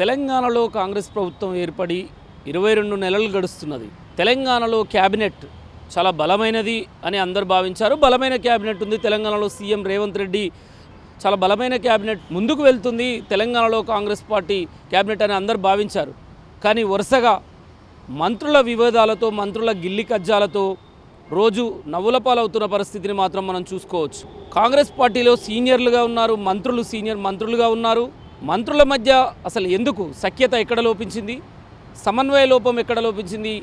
తెలంగాణలో కాంగ్రెస్ ప్రభుత్వం ఏర్పడి ఇరవై రెండు నెలలు గడుస్తున్నది. తెలంగాణలో క్యాబినెట్ చాలా బలమైనది అని అందరు భావించారు. బలమైన క్యాబినెట్ ఉంది. తెలంగాణలో సీఎం రేవంత్ రెడ్డి చాలా బలమైన క్యాబినెట్ ముందుకు వెళ్తుంది. తెలంగాణలో కాంగ్రెస్ పార్టీ క్యాబినెట్ అని అందరు భావించారు. కానీ వరుసగా మంత్రుల వివాదాలతో మంత్రుల గిల్లి కజ్జాలతో రోజు నవ్వులపాలవుతున్న పరిస్థితిని మాత్రం మనం చూసుకోవచ్చు. కాంగ్రెస్ పార్టీలో సీనియర్లుగా ఉన్నారు మంత్రులు సీనియర్ మంత్రులుగా ఉన్నారు. మంత్రుల మధ్య అసలు ఎందుకు సఖ్యత ఎక్కడ లోపించింది? సమన్వయ లోపం ఎక్కడ లోపించింది?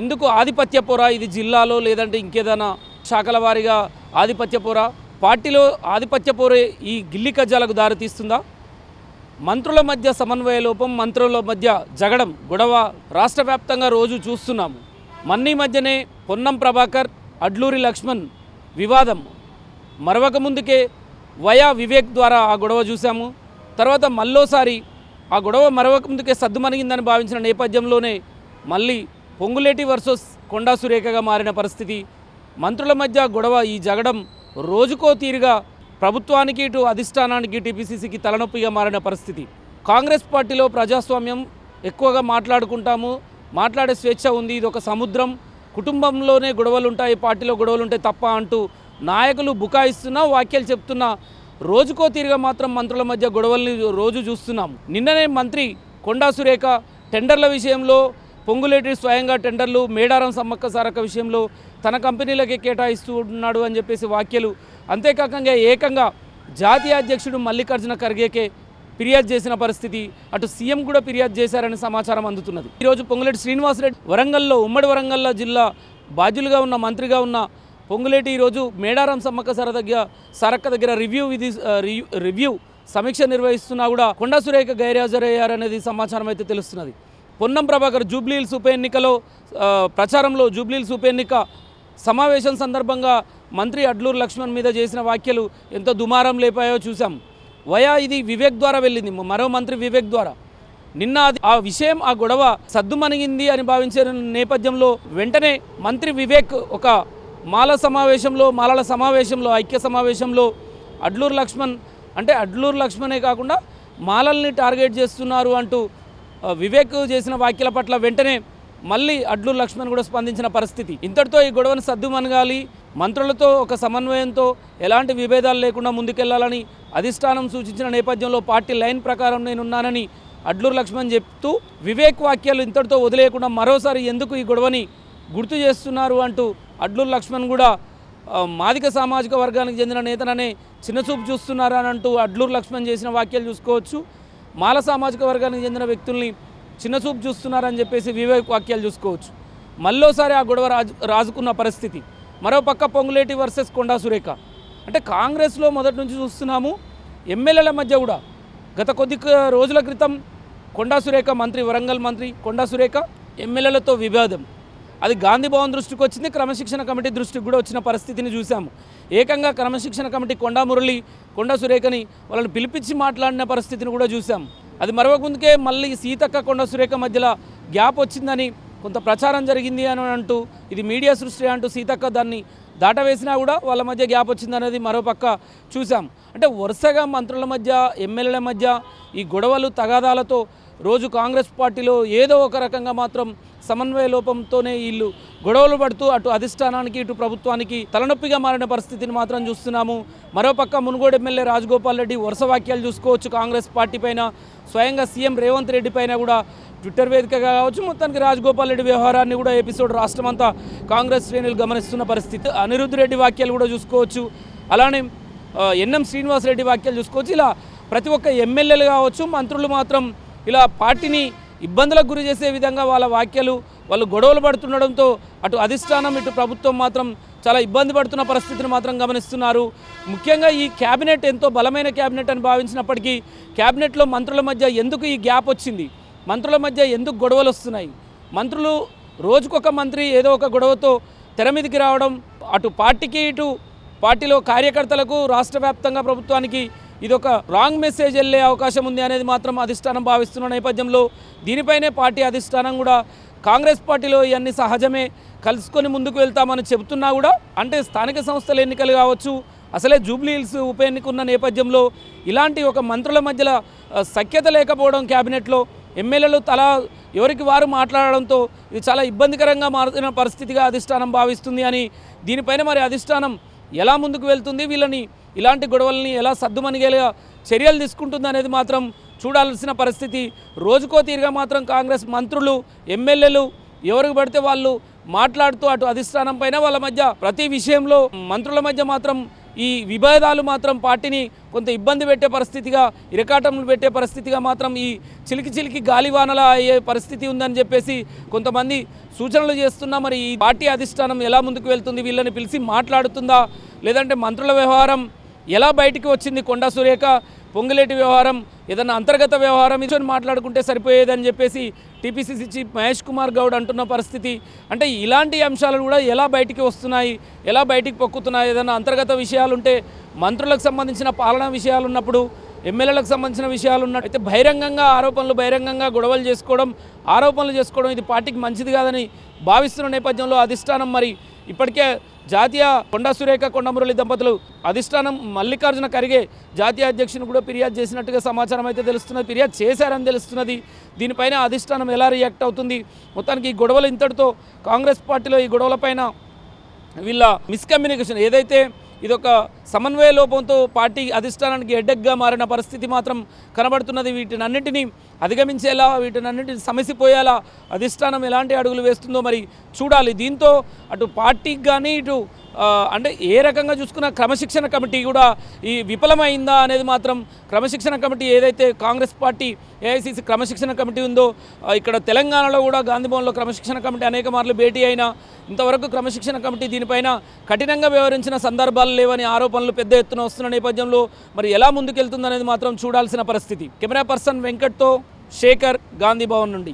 ఎందుకు ఆధిపత్య పొర ఇది జిల్లాలో లేదంటే ఇంకేదైనా శాఖల వారీగా ఆధిపత్య పొర? పార్టీలో ఆధిపత్య పొరే ఈ గిల్లి కజ్జాలకు దారితీస్తుందా మంత్రుల మధ్య సమన్వయ లోపం మంత్రుల మధ్య జగడం గొడవ రాష్ట్ర వ్యాప్తంగా రోజు చూస్తున్నాము. మన్నీ మధ్యనే పొన్నం ప్రభాకర్ అడ్లూరి లక్ష్మణ్ వివాదం. మరవక ముందుకే వయా వివేక్ ద్వారా ఆ గొడవ చూసాము తర్వాత మళ్ళోసారి ఆ గొడవ మరవక ముందుకే సద్దుమణిగిందని భావించిన నేపథ్యంలోనే మళ్ళీ పొంగులేటి వర్సెస్ కొండా సురేఖగా మారిన పరిస్థితి. మంత్రుల మధ్య గొడవ ఈ జగడం రోజుకో తీరుగా ప్రభుత్వానికి ఇటు అధిష్టానానికి టీపీసీసీకి తలనొప్పిగా మారిన పరిస్థితి. కాంగ్రెస్ పార్టీలో ప్రజాస్వామ్యం ఎక్కువగా మాట్లాడుకుంటాము. మాట్లాడే స్వేచ్ఛ ఉంది. ఇది ఒక సముద్రం. కుటుంబంలోనే గొడవలు ఉంటాయి పార్టీలో గొడవలు ఉంటాయి తప్ప అంటూ నాయకులు బుకాయిస్తున్నా వాక్యాలు చెప్తున్నా రోజుకో తీరుగా మాత్రం మంత్రుల మధ్య గొడవల్ని రోజు చూస్తున్నాం నిన్ననే మంత్రి కొండా సురేఖ టెండర్ల విషయంలో పొంగులేటి స్వయంగా టెండర్లు మేడారం సమ్మక్క సారక విషయంలో తన కంపెనీలకే కేటాయిస్తూ ఉన్నాడు అని చెప్పేసి వ్యాఖ్యలు. అంతేకాకంగా ఏకంగా జాతీయ అధ్యక్షుడు మల్లికార్జున ఖర్గేకే ఫిర్యాదు చేసిన పరిస్థితి అటు సీఎం కూడా ఫిర్యాదు చేశారని సమాచారం అందుతున్నది. ఈరోజు పొంగులేటి శ్రీనివాసరెడ్డి వరంగల్లో ఉమ్మడి వరంగల్లో జిల్లా బాధ్యులుగా ఉన్న మంత్రిగా ఉన్న పొంగులేటి ఈరోజు మేడారం సమ్మక్క సర దగ్గర సరక్క దగ్గర రివ్యూ విధి రివ్యూ సమీక్ష నిర్వహిస్తున్నా కూడా కొండా సురేఖ గైర్హాజరయ్యారనేది సమాచారం అయితే తెలుస్తున్నది. పొన్నం ప్రభాకర్ జూబ్లీహిల్స్ ఉప ఎన్నికలో ప్రచారంలో జూబ్లీహిల్స్ ఉప ఎన్నిక సమావేశం సందర్భంగా మంత్రి అడ్లూరు లక్ష్మణ్ మీద చేసిన వ్యాఖ్యలు ఎంతో దుమారం లేపాయో చూసాం వయా ఇది వివేక్ ద్వారా వెళ్ళింది మరో మంత్రి వివేక్ ద్వారా. నిన్న ఆ విషయం ఆ గొడవ సద్దుమణిగింది అని భావించిన నేపథ్యంలో వెంటనే మంత్రి వివేక్ ఒక మాల సమావేశంలో మాలల సమావేశంలో ఐక్య సమావేశంలో అడ్లూరు లక్ష్మణ్ అంటే అడ్లూరు లక్ష్మణే కాకుండా మాలల్ని టార్గెట్ చేస్తున్నారు అంటూ వివేక్ చేసిన వ్యాఖ్యల పట్ల వెంటనే మళ్ళీ అడ్లూరు లక్ష్మణ్ కూడా స్పందించిన పరిస్థితి. ఇంతటితో ఈ గొడవను సర్దుమనగాలి. మంత్రులతో ఒక సమన్వయంతో ఎలాంటి విభేదాలు లేకుండా ముందుకెళ్ళాలని అధిష్టానం సూచించిన నేపథ్యంలో పార్టీ లైన్ ప్రకారం నేనున్నానని అడ్లూరు లక్ష్మణ్ చెప్తూ వివేక్ వాక్యాలు ఇంతటితో వదిలేయకుండా మరోసారి ఎందుకు ఈ గొడవని గుర్తు చేస్తున్నారు అంటూ అడ్లూరు లక్ష్మణ్ కూడా మాదిక సామాజిక వర్గానికి చెందిన నేతననే చిన్నచూపు చూస్తున్నారని అంటూ అడ్లూరు లక్ష్మణ్ చేసిన వ్యాఖ్యలు చూసుకోవచ్చు. మాల సామాజిక వర్గానికి చెందిన వ్యక్తుల్ని చిన్నచూపు చూస్తున్నారని చెప్పేసి వివేక్ వాక్యాలు చూసుకోవచ్చు. మళ్ళోసారి ఆ గొడవ రాజు రాజుకున్న పరిస్థితి. మరో పక్క పొంగులేటి వర్సెస్ కొండా సురేఖ. అంటే కాంగ్రెస్లో మొదటి నుంచి చూస్తున్నాము. ఎమ్మెల్యేల మధ్య కూడా గత కొద్ది రోజుల క్రితం కొండా సురేఖ మంత్రి వరంగల్ మంత్రి కొండా సురేఖ ఎమ్మెల్యేలతో వివాదం. అది గాంధీ భవన్ దృష్టికి వచ్చింది క్రమశిక్షణ కమిటీ దృష్టికి కూడా వచ్చిన పరిస్థితిని చూసాము ఏకంగా క్రమశిక్షణ కమిటీ కొండా మురళి కొండా సురేఖని వాళ్ళని పిలిపించి మాట్లాడిన పరిస్థితిని కూడా చూసాం అది మరొక ముందుకే మళ్ళీ సీతక్క కొండ సురేఖ మధ్యలో గ్యాప్ వచ్చిందని కొంత ప్రచారం జరిగింది అని అంటూ ఇది మీడియా సృష్టి అంటూ సీతక్క దాన్ని దాటవేసినా కూడా వాళ్ళ మధ్య గ్యాప్ వచ్చిందనేది మరో పక్క చూసాం అంటే వరుసగా మంత్రుల మధ్య ఎమ్మెల్యేల మధ్య ఈ గొడవలు తగాదాలతో రోజు కాంగ్రెస్ పార్టీలో ఏదో ఒక రకంగా మాత్రం సమన్వయ లోపంతోనే వీళ్ళు గొడవలు పడుతూ అటు అధిష్టానానికి ఇటు ప్రభుత్వానికి తలనొప్పిగా మారిన పరిస్థితిని మాత్రం చూస్తున్నాము. మరోపక్క మునుగోడు ఎమ్మెల్యే రాజగోపాల్ రెడ్డి వరుస వాక్యాలు చూసుకోవచ్చు. కాంగ్రెస్ పార్టీ పైన స్వయంగా సీఎం రేవంత్ రెడ్డి పైన కూడా ట్విట్టర్ వేదికగా కావచ్చు. మొత్తానికి రాజగోపాల్ రెడ్డి వ్యవహారాన్ని కూడా ఎపిసోడ్ రాష్ట్రమంతా కాంగ్రెస్ శ్రేణులు గమనిస్తున్న పరిస్థితి. అనిరుద్ధ్ రెడ్డి వాక్యాలు కూడా చూసుకోవచ్చు. అలానే ఎన్ఎం శ్రీనివాస్ రెడ్డి వాక్యాలు చూసుకోవచ్చు. ఇలా ప్రతి ఒక్క ఎమ్మెల్యేలు కావచ్చు మంత్రులు మాత్రం ఇలా పార్టీని ఇబ్బందులకు గురి చేసే విధంగా వాళ్ళ వాక్యాలు వాళ్ళు గొడవలు పడుతుండడంతో అటు అధిష్టానం ఇటు ప్రభుత్వం మాత్రం చాలా ఇబ్బంది పడుతున్న పరిస్థితిని మాత్రం గమనిస్తున్నారు. ముఖ్యంగా ఈ క్యాబినెట్ ఎంతో బలమైన క్యాబినెట్ అని భావించినప్పటికీ క్యాబినెట్లో మంత్రుల మధ్య ఎందుకు ఈ గ్యాప్ వచ్చింది? మంత్రుల మధ్య ఎందుకు గొడవలు వస్తున్నాయి? మంత్రులు రోజుకొక మంత్రి ఏదో ఒక గొడవతో తెర మీదకి రావడం అటు పార్టీకి ఇటు పార్టీలో కార్యకర్తలకు రాష్ట్ర వ్యాప్తంగా ప్రభుత్వానికి ఇది ఒక రాంగ్ మెసేజ్ వెళ్ళే అవకాశం ఉంది అనేది మాత్రం అధిష్టానం భావిస్తున్న నేపథ్యంలో దీనిపైనే పార్టీ అధిష్టానం కూడా కాంగ్రెస్ పార్టీలో ఇవన్నీ సహజమే. కలుసుకొని ముందుకు వెళ్తామని చెబుతున్నా కూడా అంటే స్థానిక సంస్థల ఎన్నికలు కావచ్చు అసలే జూబ్లీహిల్స్ ఉప ఎన్నిక ఉన్న నేపథ్యంలో ఇలాంటి ఒక మంత్రుల మధ్యలో సఖ్యత లేకపోవడం క్యాబినెట్లో ఎమ్మెల్యేలు తలా ఎవరికి వారు మాట్లాడడంతో ఇది చాలా ఇబ్బందికరంగా మారుతున్న పరిస్థితిగా అధిష్టానం భావిస్తుంది అని దీనిపైన మరి అధిష్టానం ఎలా ముందుకు వెళ్తుంది వీళ్ళని ఇలాంటి గొడవల్ని ఎలా సద్దుమనిగేలా చర్యలు తీసుకుంటుంది అనేది మాత్రం చూడాల్సిన పరిస్థితి రోజుకో తీరుగా మాత్రం కాంగ్రెస్ మంత్రులు ఎమ్మెల్యేలు ఎవరికి పడితే వాళ్ళు మాట్లాడుతూ అటు అధిష్టానం పైన వాళ్ళ మధ్య ప్రతి విషయంలో మంత్రుల మధ్య మాత్రం ఈ విభేదాలు మాత్రం పార్టీని కొంత ఇబ్బంది పెట్టే పరిస్థితిగా ఇరకాటంలు పెట్టే పరిస్థితిగా మాత్రం ఈ చిలికి చిలికి గాలివానలా అయ్యే పరిస్థితి ఉందని చెప్పేసి కొంతమంది సూచనలు చేస్తున్నా మరి ఈ పార్టీ అధిష్టానం ఎలా ముందుకు వెళ్తుంది వీళ్ళని పిలిచి మాట్లాడుతుందా? లేదంటే మంత్రుల వ్యవహారం ఎలా బయటికి వచ్చింది కొండా సురేఖ? పొంగులేటి వ్యవహారం ఏదన్నా అంతర్గత వ్యవహారం ఇది మాట్లాడుకుంటే సరిపోయేదని చెప్పేసి టీపీసీసీ చీఫ్ మహేష్ కుమార్ గౌడ్ అంటున్న పరిస్థితి. అంటే ఇలాంటి అంశాలు కూడా ఎలా బయటికి వస్తున్నాయి ఎలా బయటికి పొక్కుతున్నాయి ఏదైనా అంతర్గత విషయాలు ఉంటే మంత్రులకు సంబంధించిన పాలనా విషయాలు ఉన్నప్పుడు ఎమ్మెల్యేలకు సంబంధించిన విషయాలు ఉన్న అయితే బహిరంగంగా ఆరోపణలు బహిరంగంగా గొడవలు చేసుకోవడం ఆరోపణలు చేసుకోవడం ఇది పార్టీకి మంచిది కాదని భావిస్తున్న నేపథ్యంలో అధిష్టానం మరి ఇప్పటికే జాతీయ కొండా సురేఖ కొండమురళి దంపతులు అధిష్టానం మల్లికార్జున ఖర్గే జాతీయ అధ్యక్షుని కూడా ఫిర్యాదు చేసినట్టుగా సమాచారం అయితే తెలుస్తున్నది. ఫిర్యాదు చేశారని తెలుస్తున్నది. దీనిపైన అధిష్టానం ఎలా రియాక్ట్ అవుతుంది? మొత్తానికి ఈ గొడవలు ఇంతటితో కాంగ్రెస్ పార్టీలో ఈ గొడవలపైన వీళ్ళ మిస్కమ్యూనికేషన్ ఏదైతే ఇదొక సమన్వయ లోపంతో పార్టీ అధిష్టానానికి ఎడ్డెగ్గా మారిన పరిస్థితి మాత్రం కనబడుతున్నది. వీటినన్నింటినీ అధిగమించేలా వీటినన్నింటినీ సమసిపోయేలా అధిష్టానం ఎలాంటి అడుగులు వేస్తుందో మరి చూడాలి. దీంతో అటు పార్టీకి కానీ ఇటు అంటే ఏ రకంగా చూసుకున్న క్రమశిక్షణ కమిటీ కూడా ఈ విఫలమైందా అనేది మాత్రం క్రమశిక్షణ కమిటీ ఏదైతే కాంగ్రెస్ పార్టీ ఏఐసిసి క్రమశిక్షణ కమిటీ ఉందో ఇక్కడ తెలంగాణలో కూడా గాంధీభవన్లో క్రమశిక్షణ కమిటీ అనేక మార్లు భేటీ అయినా ఇంతవరకు క్రమశిక్షణ కమిటీ దీనిపైన కఠినంగా వ్యవహరించిన సందర్భాలు లేవని ఆరోపణలు పెద్ద ఎత్తున వస్తున్న నేపథ్యంలో మరి ఎలా ముందుకెళ్తుందనేది మాత్రం చూడాల్సిన పరిస్థితి. కెమెరా పర్సన్ వెంకట్తో శేఖర్ గాంధీభవన్ నుండి.